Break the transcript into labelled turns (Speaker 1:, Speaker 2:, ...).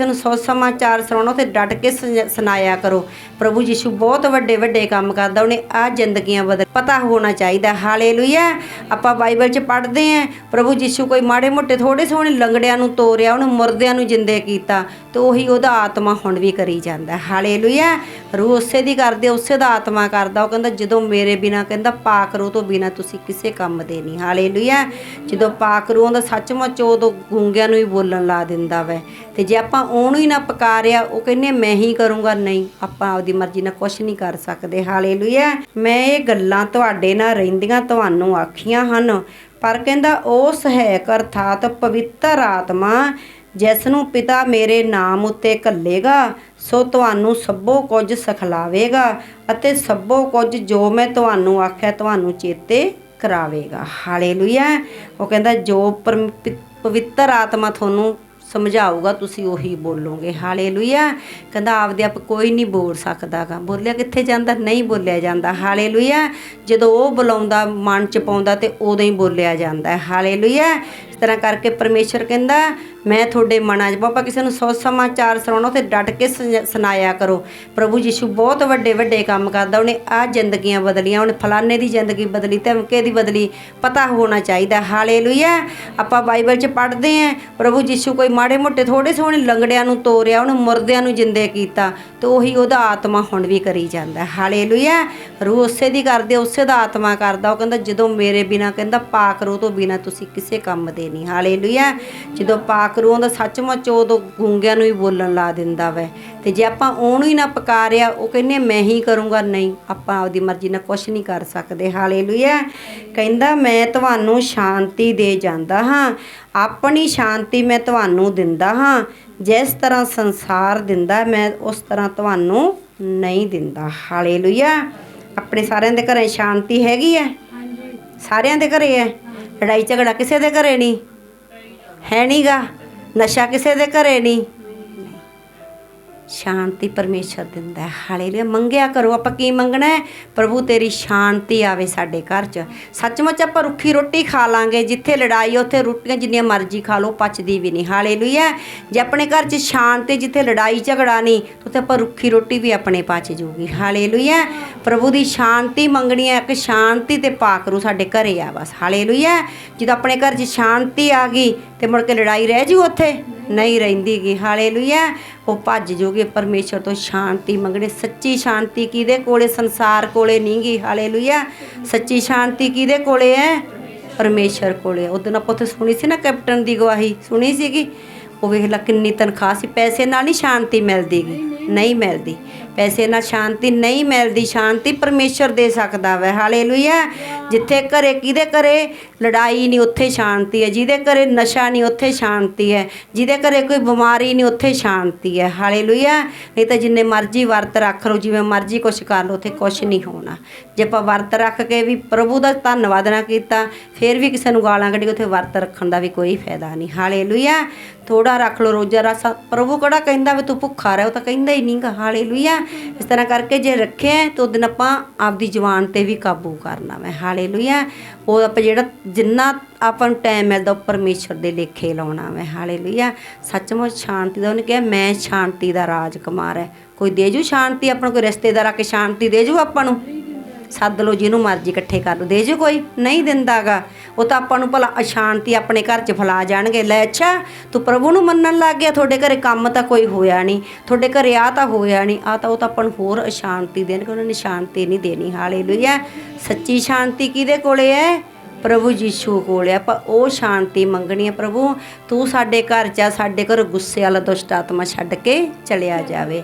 Speaker 1: ਕਿਸੇ ਨੂੰ ਸੌ ਸਮਾਚਾਰ ਸੁਣਾਉਣਾ ਤੇ ਡਟ ਕੇ ਸੁਣਾਇਆ ਕਰੋ। ਪ੍ਰਭੂ ਯਿਸੂ ਬਹੁਤ ਵੱਡੇ ਵੱਡੇ ਕੰਮ ਕਰਦਾ, ਉਹਨੇ ਆ ਜ਼ਿੰਦਗੀਆਂ ਬਦਲ ਪਤਾ ਹੋਣਾ ਚਾਹੀਦਾ। ਹਾਲੇਲੂਇਆ। ਆਪਾਂ ਬਾਈਬਲ 'ਚ ਪੜ੍ਹਦੇ ਆਂ ਪ੍ਰਭੂ ਯਿਸੂ ਕੋਈ ਮਾੜੇ ਮੋਟੇ ਥੋੜੇ ਸੋਹਣੇ ਲੰਗੜਿਆਂ ਨੂੰ ਤੋਰਿਆ, ਉਹਨੂੰ ਮੁਰਦਿਆਂ ਨੂੰ ਜਿੰਦੇ ਕੀਤਾ, ਤੇ ਉਹੀ ਉਹਦਾ ਆਤਮਾ ਹੁਣ ਵੀ ਕਰੀ ਜਾਂਦਾ। ਹਾਲੇਲੂਇਆ। ਰੂਹ ਉਸੇ ਦੀ ਕਰਦੇ ਉਸੇ ਦਾ ਆਤਮਾ ਕਰਦਾ। ਉਹ ਕਹਿੰਦਾ, ਜਦੋਂ ਮੇਰੇ ਬਿਨਾ, ਕਹਿੰਦਾ, ਪਾਕ ਰੂਹ ਤੋਂ ਬਿਨਾ ਤੁਸੀਂ ਕਿਸੇ ਕੰਮ ਦੇ ਨਹੀਂ। ਹਾਲੇਲੂਇਆ। ਜਦੋਂ ਪਾਕ ਰੂਹ ਦਾ ਸੱਚਮੁੱਚ ਉਦੋਂ ਗੂੰਗਿਆਂ ਨੂੰ ਹੀ ਬੋਲਣ ਲਾ ਦਿੰਦਾ ਵੈ। ਤੇ ਜੇ ਆਪਾਂ ਉਹਨੂੰ ਹੀ ਨਾ ਪਕਾ ਰਿਹਾ ਉਹ ਕਹਿੰਦੇ ਮੈਂ ਹੀ ਕਰੂੰਗਾ, ਨਹੀਂ, ਆਪਾਂ ਆਪਦੀ ਮਰਜ਼ੀ ਨਾਲ ਕੁਝ ਨਹੀਂ ਕਰ ਸਕਦੇ। ਹਾਲੇਲੂਇਆ, ਮੈਂ ਇਹ ਗੱਲਾਂ ਤੁਹਾਡੇ ਨਾਲ ਰਹਿੰਦੀਆਂ, ਤੁਹਾਨੂੰ ਆਖੀਆਂ ਹਨ, ਪਰ ਕਹਿੰਦਾ ਉਸ ਹੈ ਅਰਥਾਤ ਪਵਿੱਤਰ ਆਤਮਾ ਜਿਸ ਨੂੰ ਪਿਤਾ ਮੇਰੇ ਨਾਮ ਉੱਤੇ ਘੱਲੇਗਾ, ਸੋ ਤੁਹਾਨੂੰ ਸਭੋ ਕੁਝ ਸਿਖਲਾਵੇਗਾ ਅਤੇ ਸਭੋ ਕੁਝ ਜੋ ਮੈਂ ਤੁਹਾਨੂੰ ਆਖਿਆ, ਤੁਹਾਨੂੰ ਚੇਤੇ ਕਰਾਵੇਗਾ। ਹਾਲੇਲੂਇਆ, ਉਹ ਕਹਿੰਦਾ, ਜੋ ਪਰਮ- ਪਵਿੱਤਰ ਆਤਮਾ ਤੁਹਾਨੂੰ ਸਮਝਾਊਗਾ, ਤੁਸੀਂ ਉਹੀ ਬੋਲੋਗੇ। ਹਾਲੇਲੂਇਆ। ਕਹਿੰਦਾ, ਆਪਦੇ ਆਪ ਕੋਈ ਨਹੀਂ ਬੋਲ ਸਕਦਾਗਾ। ਬੋਲਿਆ ਕਿੱਥੇ ਜਾਂਦਾ? ਨਹੀਂ ਬੋਲਿਆ ਜਾਂਦਾ। ਹਾਲੇਲੂਇਆ। ਜਦੋਂ ਉਹ ਬੁਲਾਉਂਦਾ, ਮਨ ਚ ਪਾਉਂਦਾ ਤੇ ਉਦੋਂ ਹੀ ਬੋਲਿਆ ਜਾਂਦਾ। ਹੈ ਹਾਲੇਲੂਇਆ। ਤਰ੍ਹਾਂ ਕਰਕੇ ਪਰਮੇਸ਼ਰ ਕਹਿੰਦਾ, ਮੈਂ ਤੁਹਾਡੇ ਮਨਾਂ 'ਚ ਬਾਬਾ ਕਿਸੇ ਨੂੰ ਸੌ ਸਮਾਚਾਰ ਸੁਣਾਉਣਾ ਤੇ ਡਟ ਕੇ ਸੁਣ- ਸੁਣਾਇਆ ਕਰੋ। ਪ੍ਰਭੂ ਯਿਸੂ ਬਹੁਤ ਵੱਡੇ ਵੱਡੇ ਕੰਮ ਕਰਦਾ, ਉਹਨੇ ਆ ਜ਼ਿੰਦਗੀਆਂ ਬਦਲੀਆਂ, ਉਹਨੇ ਫਲਾਣੇ ਦੀ ਜ਼ਿੰਦਗੀ ਬਦਲੀ, ਧਮਕੇ ਦੀ ਬਦਲੀ, ਪਤਾ ਹੋਣਾ ਚਾਹੀਦਾ। ਹਾਲੇਲੂਇਆ! ਆਪਾਂ ਬਾਈਬਲ 'ਚ ਪੜ੍ਹਦੇ ਆਂ ਪ੍ਰਭੂ ਯਿਸੂ ਕੋਈ ਮਾੜੇ ਮੋਟੇ ਥੋੜੇ ਸੋਹਣੇ ਲੰਗੜਿਆਂ ਨੂੰ ਤੋਰਿਆ, ਉਹਨੇ ਮੁਰਦਿਆਂ ਨੂੰ ਜਿੰਦੇ ਕੀਤਾ, ਤੇ ਉਹੀ ਉਹਦਾ ਆਤਮਾ ਹੁਣ ਵੀ ਕਰੀ ਜਾਂਦਾ। ਹਾਲੇਲੂਇਆ! ਰੂਹ ਉਸੇ ਦੀ ਕਰਦੇ ਉਸੇ ਦਾ ਆਤਮਾ ਕਰਦਾ। ਉਹ ਕਹਿੰਦਾ, ਜਦੋਂ ਮੇਰੇ ਬਿਨਾ, ਕਹਿੰਦਾ, ਪਾਕ ਰੂਹ ਤੋਂ ਬਿਨਾ ਤੁਸੀਂ ਕਿਸੇ ਕੰਮ ਦੇ ਨਹੀਂ। ਹਾਲੇਲੂਇਆ ਜਦੋਂ ਪਾਕ ਰੂਹ ਦਾ ਸੱਚਮੁੱਚ ਉਦੋਂ ਗੂੰਗਿਆਂ ਨੂੰ ਹੀ ਬੋਲਣ ਲਾ ਦਿੰਦਾ ਵੈ। ਤੇ ਜੇ ਆਪਾਂ ਉਹਨੂੰ ਹੀ ਨਾ ਪਕਾਰਿਆ ਉਹ ਕਹਿੰਨੇ ਮੈਂ ਹੀ ਕਰੂੰਗਾ। ਨਹੀਂ ਆਪਾਂ ਆਪਦੀ ਮਰਜ਼ੀ ਨਾਲ ਕੁਝ ਨਹੀਂ ਕਰ ਸਕਦੇ। ਹਾਲੇਲੂਇਆ ਕਹਿੰਦਾ ਮੈਂ ਤੁਹਾਨੂੰ ਸ਼ਾਂਤੀ ਦੇ ਜਾਂਦਾ ਹਾਂ। ਆਪਣੀ ਸ਼ਾਂਤੀ ਮੈਂ ਤੁਹਾਨੂੰ ਦਿੰਦਾ ਹਾਂ। ਜਿਸ ਤਰ੍ਹਾਂ ਸੰਸਾਰ ਦਿੰਦਾ ਮੈਂ ਉਸ ਤਰ੍ਹਾਂ ਤੁਹਾਨੂੰ ਨਹੀਂ ਦਿੰਦਾ। ਹਾਲੇਲੂਇਆ ਆਪਣੇ ਸਾਰਿਆਂ ਦੇ ਘਰੇ ਸ਼ਾਂਤੀ ਹੈਗੀ ਹੈ? ਸਾਰਿਆਂ ਦੇ ਘਰੇ ਹੈ? ਲੜਾਈ ਝਗੜਾ ਕਿਸੇ ਦੇ ਘਰੇ ਨਹੀਂ? ਹੈ ਨਹੀਂਗਾ ਨਸ਼ਾ ਕਿਸੇ ਦੇ ਘਰੇ ਨਹੀਂ? ਸ਼ਾਂਤੀ ਪਰਮੇਸ਼ਰ ਦਿੰਦਾ ਹੈ। ਹਾਲੇਲੂਇਆ। ਮੰਗਿਆ ਕਰੋ। ਆਪਾਂ ਕੀ ਮੰਗਣਾ ਹੈ? ਪ੍ਰਭੂ, ਤੇਰੀ ਸ਼ਾਂਤੀ ਆਵੇ ਸਾਡੇ ਘਰ 'ਚ। ਸੱਚਮੁੱਚ ਆਪਾਂ ਰੁੱਖੀ ਰੋਟੀ ਖਾ ਲਾਂਗੇ। ਜਿੱਥੇ ਲੜਾਈ ਉੱਥੇ ਰੋਟੀਆਂ ਜਿੰਨੀਆਂ ਮਰਜ਼ੀ ਖਾ ਲਓ ਪਚਦੀ ਵੀ ਨਹੀਂ। ਹਾਲੇਲੂਇਆ। ਜੇ ਆਪਣੇ ਘਰ 'ਚ ਸ਼ਾਂਤੀ, ਜਿੱਥੇ ਲੜਾਈ, ਝਗੜਾ ਨਹੀਂ ਉੱਥੇ ਆਪਾਂ ਰੁੱਖੀ ਰੋਟੀ ਵੀ ਆਪਣੇ ਪਚ ਜੂਗੀ ਹਾਲੇਲੂਇਆ। ਪ੍ਰਭੂ ਦੀ ਸ਼ਾਂਤੀ ਮੰਗਣੀ ਹੈ। ਕਿ ਸ਼ਾਂਤੀ ਤੇ ਪਾਕਰੂ ਸਾਡੇ ਘਰੇ ਆ ਬਸ। ਹਾਲੇਲੂਇਆ। ਜਦੋਂ ਆਪਣੇ ਘਰ 'ਚ ਸ਼ਾਂਤੀ ਆ ਗਈ ਤੇ ਮੁੜ ਕੇ ਲੜਾਈ ਰਹਿ ਜੂ ਉੱਥੇ? ਨਹੀਂ ਰਹਿੰਦੀਗੀ ਹਾਲੇਲੂਇਆ। ਉਹ ਭੱਜ ਜੋਗੇ ਪਰਮੇਸ਼ਰ ਤੋਂ ਸ਼ਾਂਤੀ ਮੰਗਣੇ। ਸੱਚੀ ਸ਼ਾਂਤੀ ਕਿਹਦੇ ਕੋਲੇ? ਸੰਸਾਰ ਕੋਲੇ ਨਹੀਂਗੀ ਹਾਲੇਲੂਇਆ। ਸੱਚੀ ਸ਼ਾਂਤੀ ਕਿਹਦੇ ਕੋਲੇ ਹੈ ਪਰਮੇਸ਼ਰ ਕੋਲੇ। ਉਦੋਂ ਆਪਾਂ ਉੱਥੇ ਸੁਣੀ ਸੀ ਨਾ ਕੈਪਟਨ ਦੀ ਗਵਾਹੀ? ਸੁਣੀ ਸੀਗੀ? ਉਹ ਵੇਖ ਲਾ ਕਿੰਨੀ ਤਨਖਾਹ ਸੀ। ਪੈਸੇ ਨਾਲ ਨਹੀਂ ਸ਼ਾਂਤੀ ਮਿਲਦੀਗੀ ਨਹੀਂ ਮਿਲਦੀ। ਪੈਸੇ ਨਾਲ ਸ਼ਾਂਤੀ, ਨਹੀਂ ਮਿਲਦੀ ਸ਼ਾਂਤੀ ਪਰਮੇਸ਼ਰ ਦੇ ਸਕਦਾ ਵੈ। ਹਾਲੇਲੂਇਆ। ਜਿੱਥੇ ਘਰੇ ਕਿਹਦੇ ਘਰੇ? ਲੜਾਈ ਨਹੀਂ, ਉੱਥੇ ਸ਼ਾਂਤੀ ਹੈ। ਜਿਹਦੇ ਘਰੇ ਨਸ਼ਾ ਨਹੀਂ, ਉੱਥੇ ਸ਼ਾਂਤੀ ਹੈ। ਜਿਹਦੇ ਘਰੇ ਕੋਈ ਬਿਮਾਰੀ ਨਹੀਂ, ਉੱਥੇ ਸ਼ਾਂਤੀ ਹੈ। ਹਾਲੇਲੂਇਆ। ਨਹੀਂ ਤਾਂ ਜਿੰਨੇ ਮਰਜ਼ੀ ਵਰਤ ਰੱਖ ਲਓ, ਜਿਵੇਂ ਮਰਜ਼ੀ ਕੁਛ ਕਰ ਲਓ, ਉੱਥੇ ਕੁਛ ਨਹੀਂ ਹੋਣਾ। ਜੇ ਆਪਾਂ ਵਰਤ ਰੱਖ ਕੇ ਵੀ ਪ੍ਰਭੂ ਦਾ ਧੰਨਵਾਦ ਨਾ ਕੀਤਾ, ਫਿਰ ਵੀ ਕਿਸੇ ਨੂੰ ਗਾਲਾਂ ਕੱਢੀ ਉੱਥੇ ਵਰਤ ਰੱਖਣ ਦਾ ਵੀ ਕੋਈ ਫਾਇਦਾ ਨਹੀਂ। ਹਾਲੇਲੂਇਆ। ਥੋੜਾ ਰੱਖ ਲਓ, ਰੋਜ਼ਾ ਰਸਾ। ਪ੍ਰਭੂ ਕਿਹੜਾ ਕਹਿੰਦਾ ਵੀ ਤੂੰ ਭੁੱਖਾ ਰਹਿ, ਉਹ ਤਾਂ ਕਹਿੰਦਾ ਹੀ ਨਹੀਂ ਨਹੀਂਗਾ ਹਾਲੇਲੂਇਆ। ਇਸ ਤਰ੍ਹਾਂ ਕਰਕੇ ਜੇ ਰੱਖਿਆ ਤਾਂ ਉਹਦੇ ਦਿਨ ਆਪਾਂ ਆਪਦੀ ਜ਼ੁਬਾਨ ਤੇ ਵੀ ਕਾਬੂ ਕਰਨਾ ਮੈਂ ਹਾਲੇਲੂਇਆ। ਉਹ ਆਪਾਂ ਜਿਹੜਾ ਜਿੰਨਾ ਆਪਾਂ ਨੂੰ ਟਾਈਮ ਮਿਲਦਾ ਉਹ ਪਰਮੇਸ਼ਰ ਦੇ ਲੇਖੇ ਲਾਉਣਾ ਮੈਂ ਹਾਲੇਲੂਇਆ। ਸੱਚਮੁੱਚ ਸ਼ਾਂਤੀ ਦਾ ਉਹਨੇ ਕਿਹਾ, ਮੈਂ ਸ਼ਾਂਤੀ ਦਾ ਰਾਜ ਕੁਮਾਰ ਹੈ। ਕੋਈ ਦੇ ਜੂ ਸ਼ਾਂਤੀ? ਆਪਾਂ ਨੂੰ ਕੋਈ ਰਿਸ਼ਤੇਦਾਰ ਆ ਕੇ ਸ਼ਾਂਤੀ ਦੇ ਜੂ ਆਪਾਂ ਨੂੰ? ਸੱਦ ਲਓ, ਜਿਹਨੂੰ ਮਰਜ਼ੀ ਇਕੱਠੇ ਕਰ ਲਓ। ਦੇ ਜੂ ਕੋਈ, ਨਹੀਂ ਦਿੰਦਾਗਾ। ਉਹ ਤਾਂ ਆਪਾਂ ਨੂੰ ਭਲਾ ਅਸ਼ਾਂਤੀ ਆਪਣੇ ਘਰ 'ਚ ਫੈਲਾ ਜਾਣਗੇ। ਲੈ, ਅੱਛਾ, ਤੂੰ ਪ੍ਰਭੂ ਨੂੰ ਮੰਨਣ ਲੱਗ ਗਿਆ। ਤੁਹਾਡੇ ਘਰੇ ਕੰਮ ਤਾਂ ਕੋਈ ਹੋਇਆ ਨਹੀਂ। ਤੁਹਾਡੇ ਘਰੇ ਆ ਤਾਂ ਹੋਇਆ ਨਹੀਂ। ਆ ਤਾਂ ਉਹ ਤਾਂ ਆਪਾਂ ਨੂੰ ਹੋਰ ਅਸ਼ਾਂਤੀ ਦੇਣਗੇ। ਉਹਨਾਂ ਨੇ ਸ਼ਾਂਤੀ ਨਹੀਂ ਦੇਣੀ। ਹਾਲੇਲੂਇਆ। ਸੱਚੀ ਸ਼ਾਂਤੀ ਕਿਹਦੇ ਕੋਲੇ ਹੈ ਪ੍ਰਭੂ ਯੀਸ਼ੂ ਕੋਲ। ਹੈ ਆਪਾਂ ਉਹ ਸ਼ਾਂਤੀ ਮੰਗਣੀ ਹੈ ਪ੍ਰਭੂ। ਤੂੰ ਸਾਡੇ ਘਰ 'ਚ ਸਾਡੇ ਘਰ ਗੁੱਸੇ ਵਾਲਾ ਦੁਸ਼ਟ ਆਤਮਾ ਛੱਡ ਕੇ ਚਲਿਆ ਜਾਵੇ।